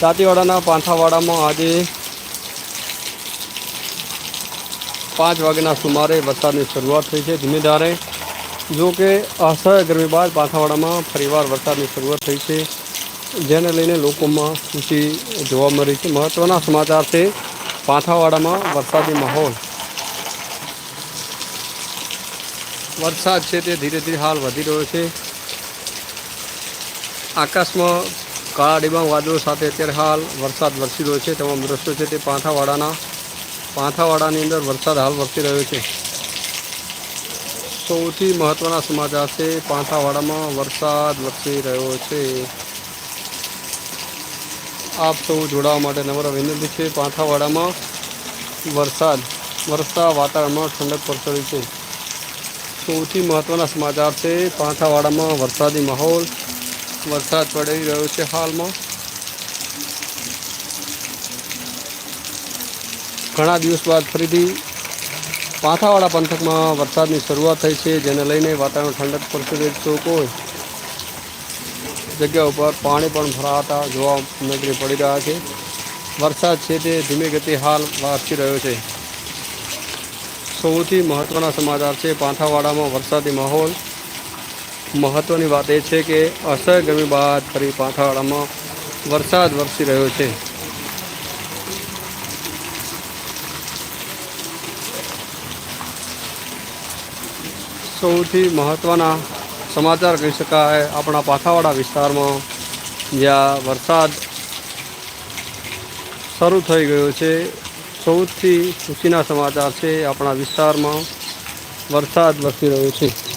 દાંતીવાડાના પાંથાવાડામાં આજે પાંચ વાગ્યાના સુમારે વરસાદની શરૂઆત થઈ છે. ધીમે ધારે જો કે અસહ્ય ગરમી બાદ પાંથાવાડામાં ફરીવાર વરસાદની શરૂઆત થઈ છે. જેને લઈને લોકોમાં ખુશી જોવા મળી છે. મહત્ત્વના સમાચાર છે પાંથાવાડામાં વરસાદી માહોલ. વરસાદ છે તે ધીરે ધીરે હાલ વધી રહ્યો છે. આકાશમાં કાળા ડિબાંગ વાદળો સાથે અત્યારે હાલ વરસાદ વરસી રહ્યો છે. તમામ દ્રશ્યો છે તે પાંથાવાડાના પાંથાવાડાની અંદર વરસાદ હાલ વરસી રહ્યો છે. સૌથી મહત્ત્વના સમાચાર છે પાંથાવાડામાં વરસાદ વરસી રહ્યો છે. આપ સૌ જોડાવા માટે નમ્ર વિનંતી છે. પાંથાવાડામાં વરસાદ વરસતા વાતાવરણમાં ઠંડક પ્રસરી છે. સૌથી મહત્ત્વના સમાચાર છે પાંથાવાડામાં વરસાદી માહોલ. વરસાદ પડી રહ્યો છે હાલમાં. ઘણા દિવસ બાદ ફરીથી પાંથાવાડા પંથકમાં વરસાદની શરૂઆત થઈ છે, જેને લઈને વાતાવરણ ઠંડક પ્રસરી ચોકો જગ્યા ઉપર પાણી પણ ભરાતા જોવા નજરે પડી રહ્યા છે. વરસાદ છે તે ધીમે ગતિ હાલ વારસી રહ્યો છે. સૌથી મહત્ત્વના સમાચાર છે, પાંથાવાડામાં વરસાદી માહોલ મહત્ત્વની વાત એ છે કે અસહ્ય ગરમી બાદ ફરી પાંથાવાડામાં વરસાદ વરસી રહ્યો છે. સૌથી મહત્ત્વના સમાચાર કહી શકાય આપણા પાથાવાડા વિસ્તારમાં, જ્યાં વરસાદ શરૂ થઈ ગયો છે. સૌથી ખુશીના સમાચાર છે આપણા વિસ્તારમાં વરસાદ વરસી રહ્યો છે.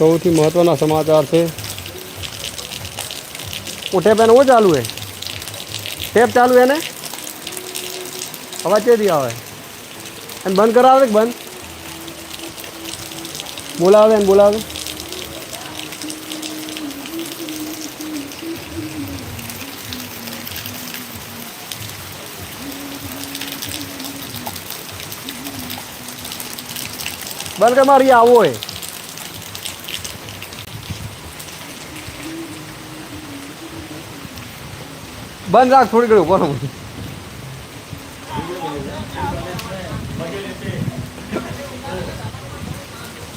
સૌથી મહત્ત્વના સમાચાર છે. ઉઠે પેન ઓ ચાલુ હે? ટેપ ચાલુ હે ને? અવાજ ચેથી આવે? એને બંધ કરાવે કે બંધ? બોલાવે ને બોલાવે. બંધ કર, મારી આવો હોય બંધ રાખ, થોડી ઘડી ઉપર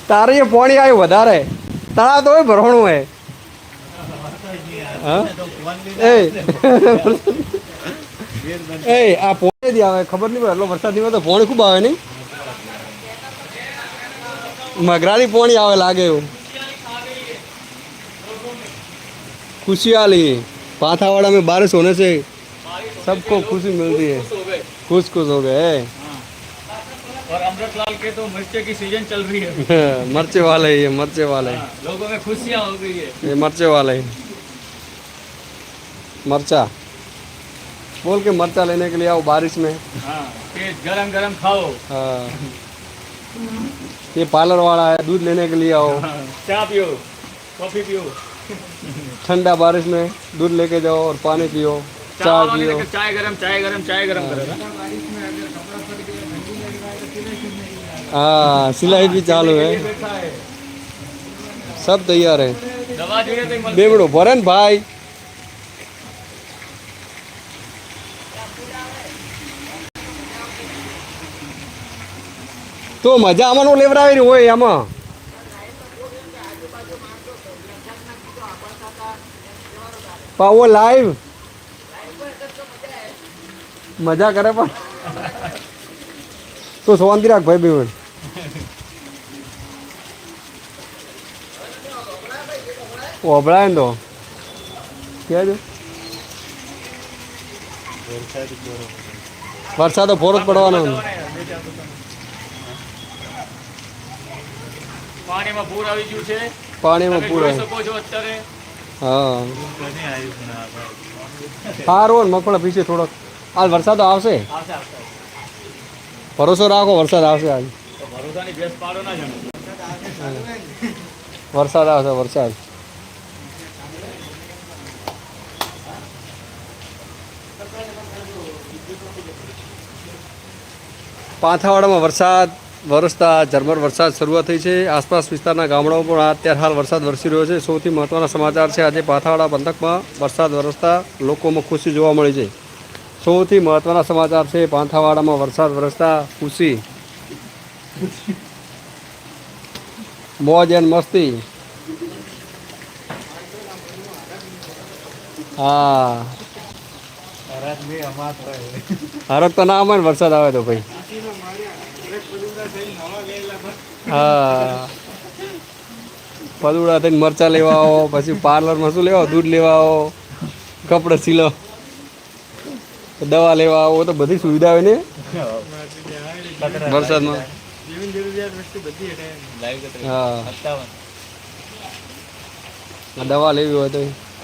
તારે એ પાણી આવ્યું વધારે. તારા તો ભરણું હે? એ આ પોણે થી આવે, ખબર નહીં પડે. એટલો વરસાદ નહીં તો પોણી ખૂબ આવે નહીં. મગરાળી પોણી આવે લાગે એવું. ખુશિયાલી पाथावाड़ा में बारिश होने से सबको खुशी मिलती है। खुश खुश हो गए। और अमृतलाल के तो मिर्चे की सीज़न चल रही है। मरचे वाले ये मरचे वाले। लोगों में खुशियाँ हो गई है। ये मरचे वाले। मरचा। बोल के मरचा लेने के लिए आओ बारिश में। हाँ गरम गरम खाओ। हाँ। ये पार्लर वाला है दूध लेने के लिए आओ। हाँ, चाय पियो कॉफ़ी पियो। ठंडा बारिश में दूध लेके जाओ और पानी पियो चाय चाय वालों ने पियो देखा, चाय गरम चाय गरम चाय गरम करे ना हाँ सिलाई भी चालू है बैठा है सब तैयार है दवा જોઈએ તો મળશે. બેવડો ભરે ને ભાઈ તો મજા આમાં નો લેવડાવી હોય આમાં પાવો લાઈવ મજા કરે પણ. તો શાંતિ રાખ ભાઈ બેન ઓભળાય ને તો. કહેજો વરસાદ તો ફોરો જ પડવાનો પાણીમાં પૂર આવી ગયું છે. પાણીમાં પૂર આવી. શકો છો અત્યારે. સારું ને મગફળી પીસી થોડોક. હાલ વરસાદ આવશે? ભરોસો રાખો વરસાદ આવશે આજ વરસાદ આવશે વરસાદ. પાથાવાડામાં વરસાદ વરસતા ઝરમર વરસાદ શરૂઆત થઈ છે. આસપાસ વિસ્તારના ગામડાઓ પણ અત્યારે હાલ વરસાદ વરસી રહ્યો છે. સૌથી મહત્ત્વના સમાચાર છે આજે પાથાવાડા પંથકમાં વરસાદ વરસતા લોકોમાં ખુશી જોવા મળી છે. સૌથી મહત્ત્વના સમાચાર છે પાંથાવાડામાં વરસાદ વરસતા ખુશી. મોજ એન મસ્તી. હા. હરક તો ના આવે ને વરસાદ આવે તો ભાઈ. હા. પદુડા થઈને મરચા લેવા આવો પછી પાર્લરમાં શું લેવા દૂધ લેવા આવો કપડે સીલો. દવા લેવા આવો તો બધી સુવિધા હોય ને? વરસાદમાં. હા. દવા લેવી હોય તો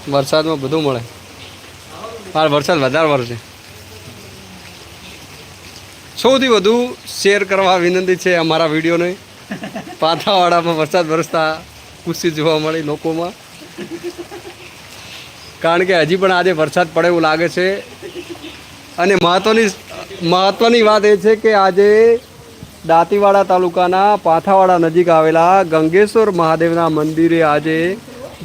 વરસાદમાં બધું મળે. હાલ વરસાદ વધારે વરસે. સૌથી વધુ શેર કરવા વિનંતી છે અમારા વિડીયોને. પાથાવાડામાં વરસાદ વરસતા ખુશી જોવા મળી લોકોમાં. કારણ કે હજી પણ આજે વરસાદ પડે એવું લાગે છે. અને મહત્ત્વની મહત્ત્વની વાત એ છે કે આજે દાંતીવાડા તાલુકાના પાથાવાડા નજીક આવેલા ગંગેશ્વર મહાદેવના મંદિરે આજે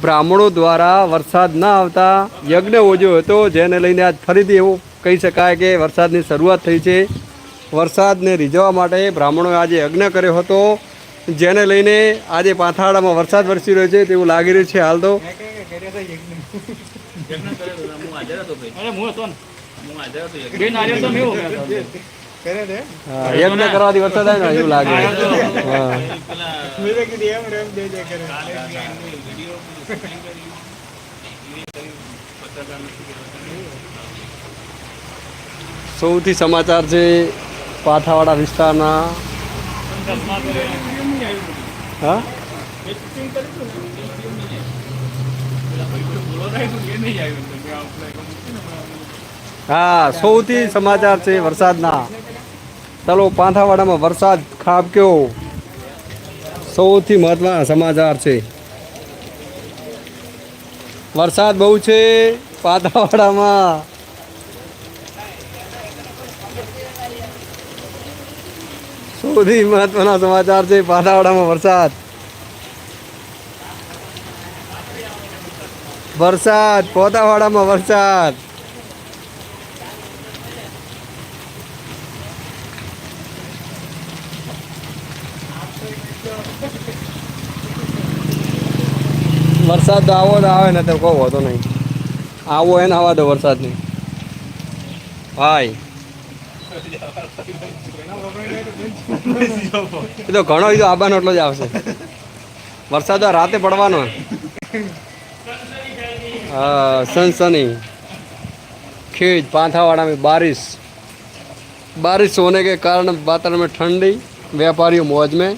બ્રાહ્મણો દ્વારા વરસાદ ના આવતા યજ્ઞ ઓજો હતો, જેને લઈને આજ ફરીથી એવું કહી શકાય કે વરસાદની શરૂઆત થઈ છે. વરસાદને રીઝવવા માટે બ્રાહ્મણોએ આજે યજ્ઞ કર્યો હતો. જેને લઈને આજે પાથાવાડામાં વરસાદ વરસી રહ્યો છે તેવું લાગી રહ્યું છે હાલ તો. અરે હું હતો ને. હું હાજર હતો બે નારિયેળ તો મેં ઉગાડ્યા હતા. હા, યજ્ઞ કરવાથી વરસાદ આવે ને એવું લાગે. સૌથી સમાચાર છે પાથાવાડા વિસ્તારના હા? હા, સૌથી સમાચાર છે વરસાદના. ચાલો, પાંથાવાડામાં વરસાદ ખાબક્યો. સૌથી મહત્વના સમાચાર છે. વરસાદ બહુ છે, પાથાવાડામાં. સૌથી મહત્વના સમાચાર છે પાથાવાડામાં વરસાદ. વરસાદ, પોતાવાડામાં વરસાદ. વરસાદ તો આવો તો આવે ને તો કહો હોતો નહીં. આવો એને આવવા દો વરસાદ નહીં ભાઈ. એ તો ઘણો એ તો આબાનો એટલો જ આવશે વરસાદ તો રાતે પડવાનો હા સનસની खेत पांथावाड़ा में बारिश बारिश होने के कारण वातावरण में ठंडी व्यापारियों मौज में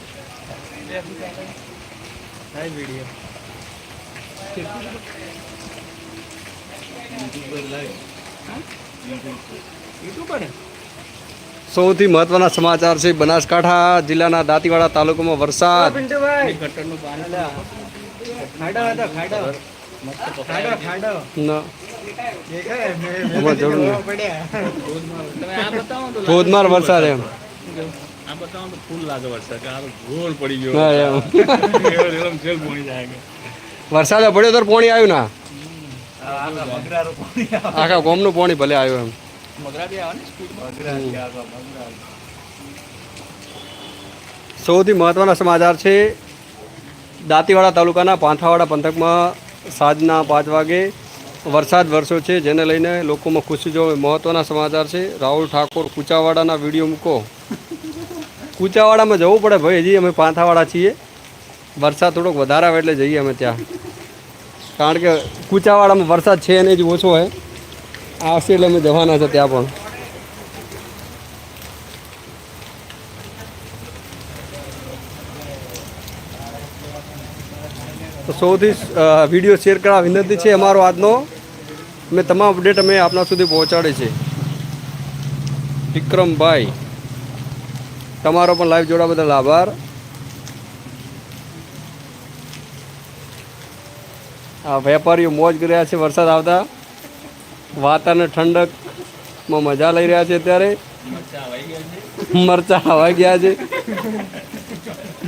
સૌથી મહત્વના સમાચાર છે બનાસકાંઠા જિલ્લાના દાંતીવાડા તાલુકામાં વરસાદ. ગટરનું ન. એમાં જરૂર નહીં. તમે આ બતાવો તો ધોધમાર વરસાદ એમ. આ બતાવો તો ફૂલ લાગે વરસાદ પડ્યો તો પોણી જાય કે વરસાદ પડ્યો તો પાણી આવ્યું ના? આખા ગોમનું પોણી આવે. આખા ગોમનું પાણી ભલે આવ્યું એમ. સૌથી મહત્વના સમાચાર છે દાંતીવાડા તાલુકાના પાંથાવાડા પંથકમાં સાંજના પાંચ વાગે વરસાદ વરસ્યો છે જેને લઈને લોકોમાં ખુશી જો મહત્વના સમાચાર છે રાહુલ ઠાકોર કુચાવાડાના વીડિયો મૂકો. કુચાવાડામાં જવું પડે ભાઈ હજી અમે પાંથાવાડા છીએ. વરસાદ થોડોક વધારે આવે એટલે જઈએ અમે ત્યાં. કારણ કે કુચાવાડામાં વરસાદ છે એને જ ઓછો હોય. આવશે એટલે અમે જવાના છે ત્યાં પણ. તો સૌથી વીડિયો શેર કરવા વિનંતી છે અમારો આજનો. મેં તમામ અપડેટ અમે આપના સુધી પહોંચાડે છે વિક્રમભાઈ, તમારો પણ લાઈવ જોડા બદલ આભાર. આ વેપારીઓ મોજ કર્યા છે વરસાદ આવતા. વાતાવરણ ઠંડકમાં મજા લઈ રહ્યા છે અત્યારે. મરચા હવાઈ ગયા છે.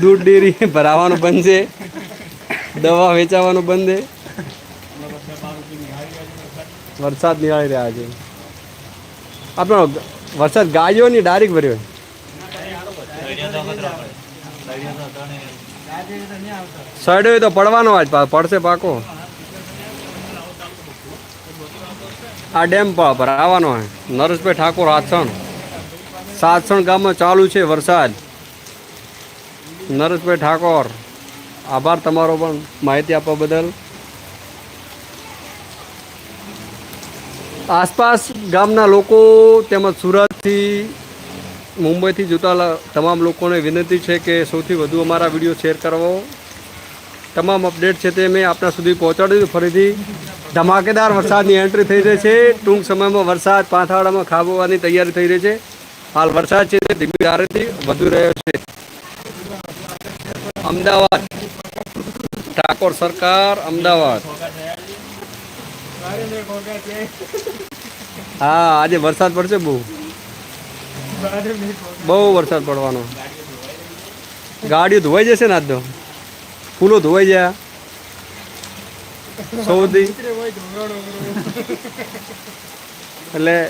દૂધ ડેરી ભરાવાનું છે. દવા વેચાવાનું બંધ વરસાદ નિહાળી રહ્યા છે. આપણો વરસાદ ગાયો ની ડાયરેક્ટ ભર્યો સડ્યો તો પડવાનો આજ પડશે પાકો. આ ડેમ પર ભરાવાનો છે નરેશભાઈ ઠાકોર આસણ સાતસણ ગામમાં ચાલુ છે વરસાદ. નરેશભાઈ ઠાકોર, આભાર તમારો પણ માહિતી આપવા બદલ. આસપાસ ગામના લોકો તેમજ સુરતથી, મુંબઈથી જોતા તમામ લોકોને વિનંતી છે કે સૌથી વધુ અમારા વીડિયો શેર કરવો. તમામ અપડેટ છે તે મેં આપણા સુધી પહોંચાડ્યું ફરીથી ધમાકેદાર વરસાદની એન્ટ્રી થઈ રહી છે. ટૂંક સમયમાં વરસાદ પાંથાળામાં ખાબોવાની તૈયારી થઈ રહી છે. હાલ વરસાદ છે તે ધીમી ધારેથી વધુ રહ્યો છે. અમદાવાદ, ઠાકોર સરકાર, અમદાવાદ. હા, આજે વરસાદ પડશે બહુ. બહુ વરસાદ પડવાનો. ગાડીઓ ધોવાઈ જશે ને આજ તો ફૂલો ધોવાઈ ગયા. સૌથી. એટલે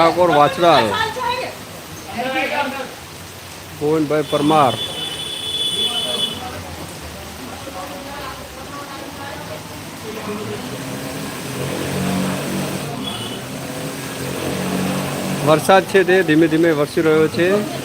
ઠાકોર વાછડાલ. ગોવિંદભાઈ પરમાર. વરસાદ છે તે ધીમે ધીમે વરસી રહ્યો છે.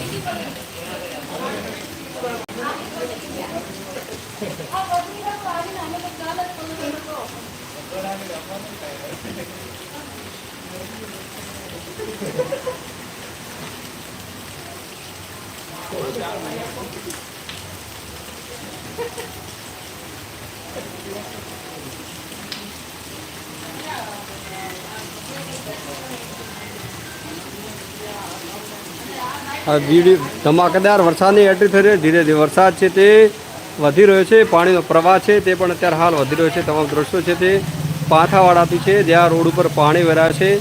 ધમાકેદાર વરસાદની એન્ટ્રી થઈ રહી. ધીરે ધીરે વરસાદ છે તે વધી રહ્યો છે. પાણીનો પ્રવાહ છે તે પણ અત્યારે હાલ વધી રહ્યો છે. તમામ દ્રશ્યો છે તે પાથાવાળાથી છે, જ્યાં રોડ ઉપર પાણી ભરાય છે.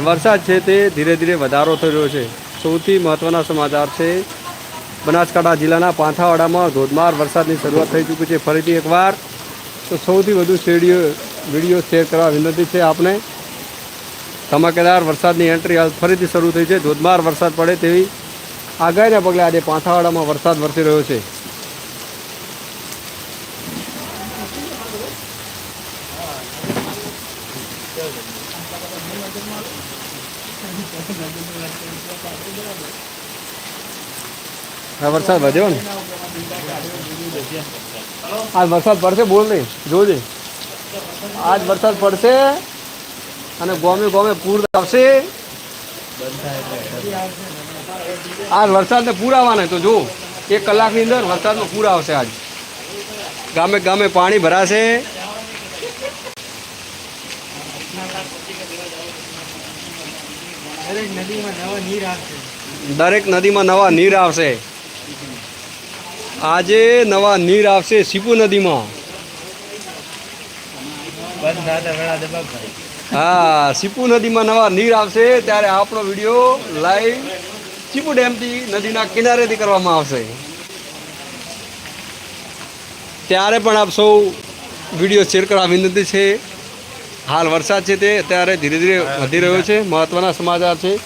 વરસાદ છે તે ધીરે ધીરે વધારો થઈ રહ્યો છે. સૌથી મહત્ત્વના સમાચાર છે બનાસકાંઠા જિલ્લાના પાંથાવાડામાં ધોધમાર વરસાદની શરૂઆત થઈ ચૂકી છે. ફરીથી એકવાર તો સૌથી વધુ શેડીઓ વીડિયો શેર કરવા વિનંતી છે આપને. ધમાકેદાર વરસાદની એન્ટ્રી હાલ ફરીથી શરૂ થઈ છે. ધોધમાર વરસાદ પડે તેવી આગાહીના પગલે આજે પાંથાવાડામાં વરસાદ વરસી રહ્યો છે. વરસાદ વધ્યો ને? આજ વરસાદ પડશે બોલ નહીં, જોજે. આજ વરસાદ પડશે અને ગોમે ગોમે પૂર આવશે. આજ વરસાદને પૂર આવવાના તો જો, એક કલાકની અંદર વરસાદનો પૂર આવશે આજ. ગામે ગામે પાણી ભરાશે. દરેક નદીમાં નવા નીર આવશે દરેક નદીમાં નવા નીર આવશે આજે નવા નીર આવશે સીપુ નદીમાં. હા, સીપુ નદીમાં નવા નીર આવશે, ત્યારે આપણો વીડિયો લાઈવ ચીપુ ડેમથી નદીના કિનારેથી કરવામાં આવશે. ત્યારે પણ આપ સૌ વીડિયો શેર કરવા વિનંતી છે. હાલ વરસાદ છે તે, અત્યારે ધીરે ધીરે વધી રહ્યો છે મહત્ત્વના સમાચાર છે.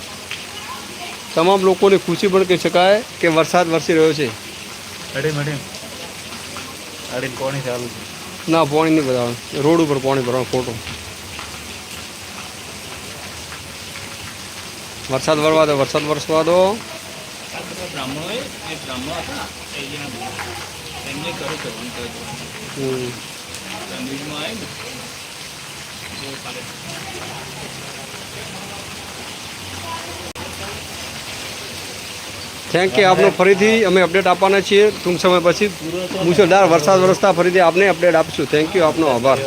તમામ લોકોને ખુશી પણ કહી શકાય કે વરસાદ વરસી રહ્યો છે. અડીમ કોની ચાલુ છે. ના પાણી નહીં બતાવે રોડ ઉપર પાણી ભરવાનો ખોટું. વરસાદ વરવા દો વરસાદ વરસવા દો. આ બ્રાહ્મણોએ જે બ્રાહ્મણો હતા એમને કર્યું કર્યું ન્યૂઝમાં આવે ને એ કાલે થેન્ક યુ આપનો ફરીથી અમે અપડેટ આપવાના છીએ. ટૂંક સમય પછી મુશળધાર વરસાદ વરસતા ફરીથી આપને અપડેટ આપશું. થેન્ક યુ આપનો આભાર.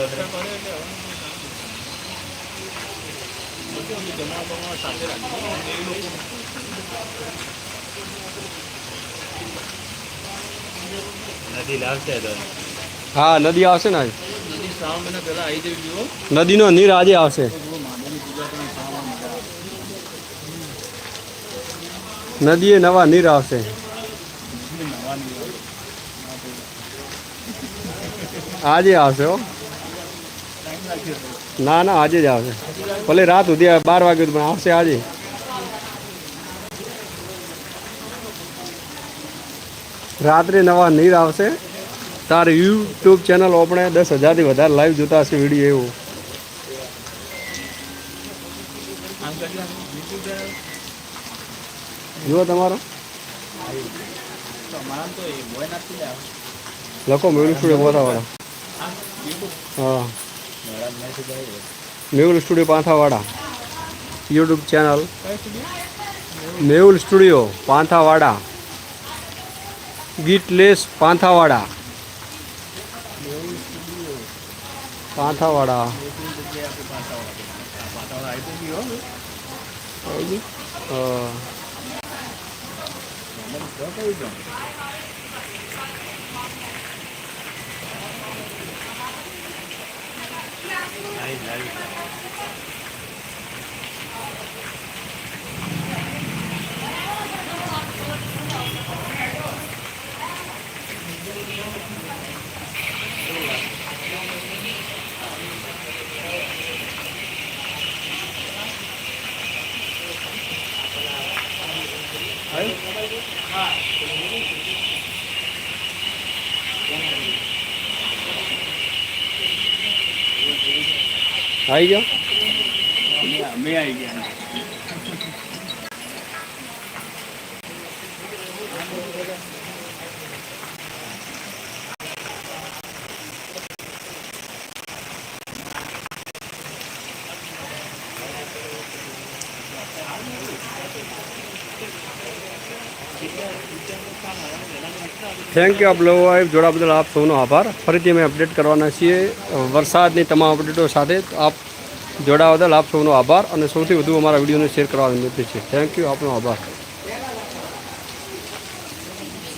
હા નદી આવશે ને નદીનો નીર આજે આવશે મહાદેવની પૂજા કરીને ખાવામાં મજા આવે નદીએ નવા નીર આવશે. આજે આવશે હો. ના ના, આજે જ આવશે. ભલે રાત સુધી બાર વાગે પણ આવશે આજે. રાત્રે નવા નીર આવશે. તારી યુટ્યુબ ચેનલ આપણે દસ હજારથી વધારે લાઈવ જોતા હશે વીડિયો એવું. જુઓ તમારો. લખો મેહુલ સ્ટુડિયો પોતાવાળા હા. Mehul studio Panthawada YouTube channel. Mehul studio Panthawada ગીટલેસ Panthawada Panthawada હા. લાવી લાવી આવી ગયો અમે આવી ગયા થેન્ક યુ આપ લોકો જોડા બદલ આપ સૌનો આભાર. ફરીથી અમે અપડેટ કરવાના છીએ. વરસાદની તમામ અપડેટો સાથે આપ જોડાવા બદલ આપ સૌનો આભાર અને સૌથી વધુ અમારા વિડીયોને શેર કરવા વિનંતી છે. થેન્ક યુ, આપનો આભાર.